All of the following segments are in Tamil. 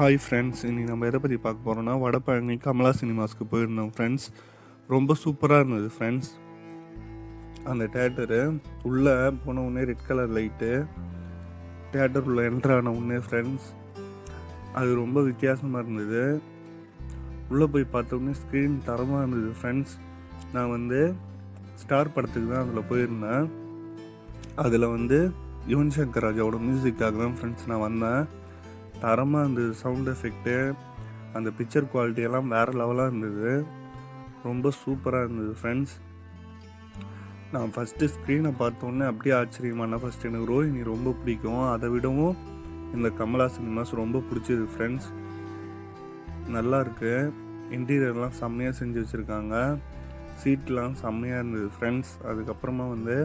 ஹாய் ஃப்ரெண்ட்ஸ் இன்றைக்கி நம்ம எதை பற்றி பார்க்க போகிறோன்னா வடபழனி கமலா சினிமாஸ்க்கு போயிருந்தோம் ஃப்ரெண்ட்ஸ் ரொம்ப சூப்பராக இருந்தது ஃப்ரெண்ட்ஸ் அந்த தேட்டரு உள்ளே போன உடனே ரெட் கலர் லைட்டு தேட்டர் உள்ள என்ட்ரு ஆன உடனே ஃப்ரெண்ட்ஸ் அது ரொம்ப வித்தியாசமாக இருந்தது. உள்ளே போய் பார்த்த உடனே ஸ்க்ரீன் தரமாக இருந்தது ஃப்ரெண்ட்ஸ் நான் வந்து ஸ்டார் படத்துக்கு தான் அதில் போயிருந்தேன். அதில் வந்து யுவன் சங்கர் ராஜாவோட மியூசிக்காக தான் ஃப்ரெண்ட்ஸ் நான் வந்தேன். தரமாக இருந்தது சவுண்ட் எஃபெக்ட்டு அந்த பிக்சர் குவாலிட்டி எல்லாம் வேறு லெவலாக இருந்தது. ரொம்ப சூப்பராக இருந்தது ஃப்ரெண்ட்ஸ் நான் ஃபஸ்ட்டு ஸ்க்ரீனை பார்த்தோன்னே அப்படியே ஆச்சரியமான ஃபஸ்ட் எனக்கு ரோஹினி ரொம்ப பிடிக்கும். அதை விடவும் இந்த கமலா சினிமாஸ் ரொம்ப பிடிச்சது ஃப்ரெண்ட்ஸ் நல்லா இருக்கு. இன்டீரியர்லாம் செம்மையாக செஞ்சு வச்சுருக்காங்க. சீட்லாம் செம்மையாக இருந்தது ஃப்ரெண்ட்ஸ் அதுக்கப்புறமா வந்து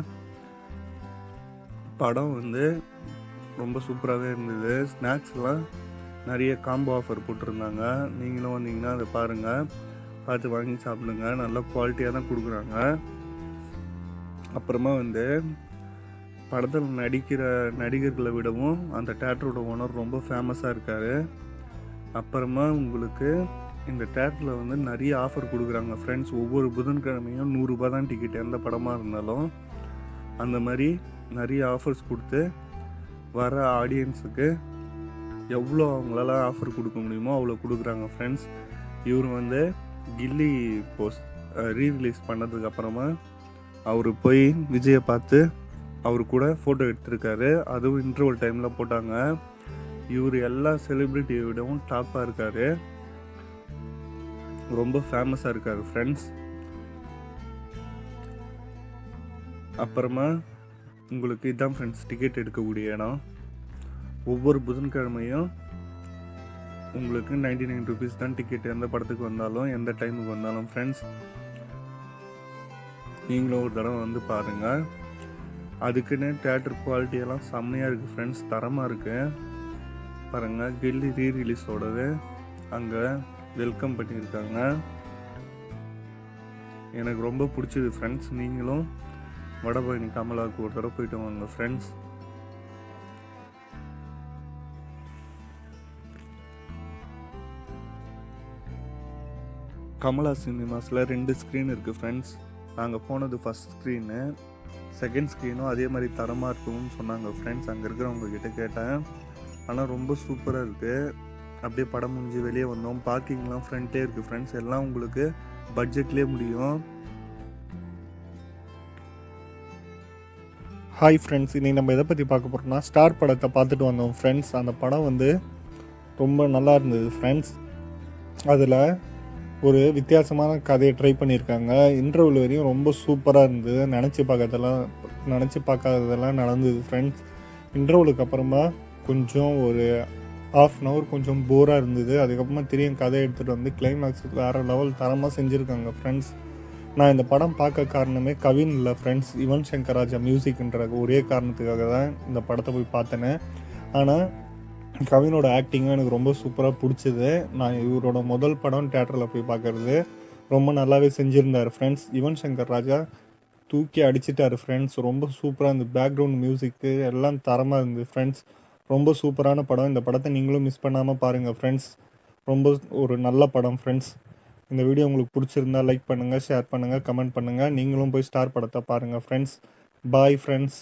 படம் வந்து ரொம்ப சூப்பராகவே இருந்தது. ஸ்நாக்ஸ்லாம் நிறைய காம்போ ஆஃபர் போட்டிருந்தாங்க. நீங்களும் வந்தீங்கன்னா அதை பாருங்கள் பார்த்து வாங்கி சாப்பிடுங்க. நல்ல குவாலிட்டியாக தான் கொடுக்குறாங்க. அப்புறமா வந்து படத்தில் நடிக்கிற நடிகர்களை விடவும் அந்த தேட்டரோட ஓனர் ரொம்ப ஃபேமஸாக இருக்கார். அப்புறமா உங்களுக்கு இந்த தேட்டரில் வந்து நிறைய ஆஃபர் கொடுக்குறாங்க. ஃப்ரெண்ட்ஸ் ஒவ்வொரு புதன்கிழமையும் நூறுரூபா தான் டிக்கெட் எந்த படமாக இருந்தாலும் அந்த மாதிரி நிறைய ஆஃபர்ஸ் கொடுத்து வர ஆடியன்ஸுக்கு எவ்வளோ அவங்களால ஆஃபர் கொடுக்க முடியுமோ அவ்வளோ கொடுக்குறாங்க ஃப்ரெண்ட்ஸ் இவர் வந்து கில்லி போஸ்ட் ரீரிலீஸ் பண்ணதுக்கு அப்புறமா அவர் போய் விஜயை பார்த்து அவர் கூட ஃபோட்டோ எடுத்திருக்காரு. அதுவும் இன்டர்வல் டைமில் போட்டாங்க. இவர் எல்லா செலிப்ரிட்டியை விடவும் டாப்பாக இருக்கார். ரொம்ப ஃபேமஸாக இருக்கார் ஃப்ரெண்ட்ஸ் அப்புறமா உங்களுக்கு இதான் ஃப்ரெண்ட்ஸ் டிக்கெட் எடுக்கக்கூடிய இடம். ஒவ்வொரு புதன்கிழமையும் உங்களுக்கு நைன்டி நைன் ருபீஸ் தான் டிக்கெட் எந்த படத்துக்கு வந்தாலும் எந்த டைமுக்கு வந்தாலும் ஃப்ரெண்ட்ஸ் நீங்களும் ஒரு தடவை வந்து பாருங்கள் அதுக்குன்னு தேட்டர் குவாலிட்டியெல்லாம் செம்மையாக இருக்குது ஃப்ரெண்ட்ஸ் தரமாக இருக்குது பாருங்கள் கில்லி ரீ ரிலீஸோடது அங்கே வெல்கம் பண்ணியிருக்காங்க. எனக்கு ரொம்ப பிடிச்சது ஃப்ரெண்ட்ஸ் நீங்களும் வடபழனி கமலாவுக்கு ஒரு தடவை போயிட்டு வாங்க ஃப்ரெண்ட்ஸ் கமலா சினிமாஸில் ரெண்டு ஸ்க்ரீன் இருக்குது ஃப்ரெண்ட்ஸ் நாங்கள் போனது ஃபஸ்ட் ஸ்க்ரீனு செகண்ட் ஸ்க்ரீனும் அதே மாதிரி தரமாக இருக்கும்னு சொன்னாங்க ஃப்ரெண்ட்ஸ் அங்கே இருக்கிறவங்க கிட்ட கேட்டேன். ஆனால் ரொம்ப சூப்பராக இருக்குது அப்படியே படம் முடிஞ்சு வெளியே வந்தோம். பார்க்கிங்லாம் ஃப்ரண்ட்டே இருக்குது ஃப்ரெண்ட்ஸ் எல்லாம் உங்களுக்கு பட்ஜெட்லேயே முடியும். ஹாய் ஃப்ரெண்ட்ஸ் இன்றைக்கி நம்ம எதை பற்றி பார்க்க போகிறோம்னா ஸ்டார் படத்தை பார்த்துட்டு வந்தோம் ஃப்ரெண்ட்ஸ் அந்த படம் வந்து ரொம்ப நல்லா இருந்தது ஃப்ரெண்ட்ஸ் அதில் ஒரு வித்தியாசமான கதையை ட்ரை பண்ணியிருக்காங்க. இன்டர்வல் வரையும் ரொம்ப சூப்பராக இருந்தது. நினச்சி பார்க்கறதெல்லாம் நினச்சி பார்க்காததெல்லாம் நடந்தது ஃப்ரெண்ட்ஸ் இன்டர்வியூலுக்கு அப்புறமா கொஞ்சம் ஒரு ஆஃப் அன் ஹவர் கொஞ்சம் போராக இருந்தது. அதுக்கப்புறமா தெரியும் கதை எடுத்துகிட்டு வந்து கிளைமேக்ஸ் வேறு லெவல் தரமாக செஞ்சுருக்காங்க ஃப்ரெண்ட்ஸ் நான் இந்த படம் பார்க்க காரணமே கவின் இல்லை ஃப்ரெண்ட்ஸ் யுவன் சங்கர் ராஜா மியூசிக்ன்ற ஒரே காரணத்துக்காக தான் இந்த படத்தை போய் பார்த்தேனே. ஆனால் கவினோட ஆக்டிங்கும் எனக்கு ரொம்ப சூப்பராக பிடிச்சது. நான் இவரோட முதல் படம் தேட்டரில் போய் பார்க்கறது. ரொம்ப நல்லாவே செஞ்சுருந்தார் ஃப்ரெண்ட்ஸ் யுவன் சங்கர் ராஜா தூக்கி அடிச்சிட்டார் ஃப்ரெண்ட்ஸ் ரொம்ப சூப்பராக இருந்தது பேக்ரவுண்ட் மியூசிக்கு எல்லாம் தரமாக இருந்தது ஃப்ரெண்ட்ஸ் ரொம்ப சூப்பரான படம். இந்த படத்தை நீங்களும் மிஸ் பண்ணாமல் பாருங்கள் ஃப்ரெண்ட்ஸ் ரொம்ப ஒரு நல்ல படம் ஃப்ரெண்ட்ஸ் இந்த வீடியோ உங்களுக்கு பிடிச்சிருந்தா லைக் பண்ணுங்கள் ஷேர் பண்ணுங்கள் கமெண்ட் பண்ணுங்கள் நீங்களும் போய் ஸ்டார் படத்தை பாருங்கள் ஃப்ரெண்ட்ஸ் பாய் ஃப்ரெண்ட்ஸ்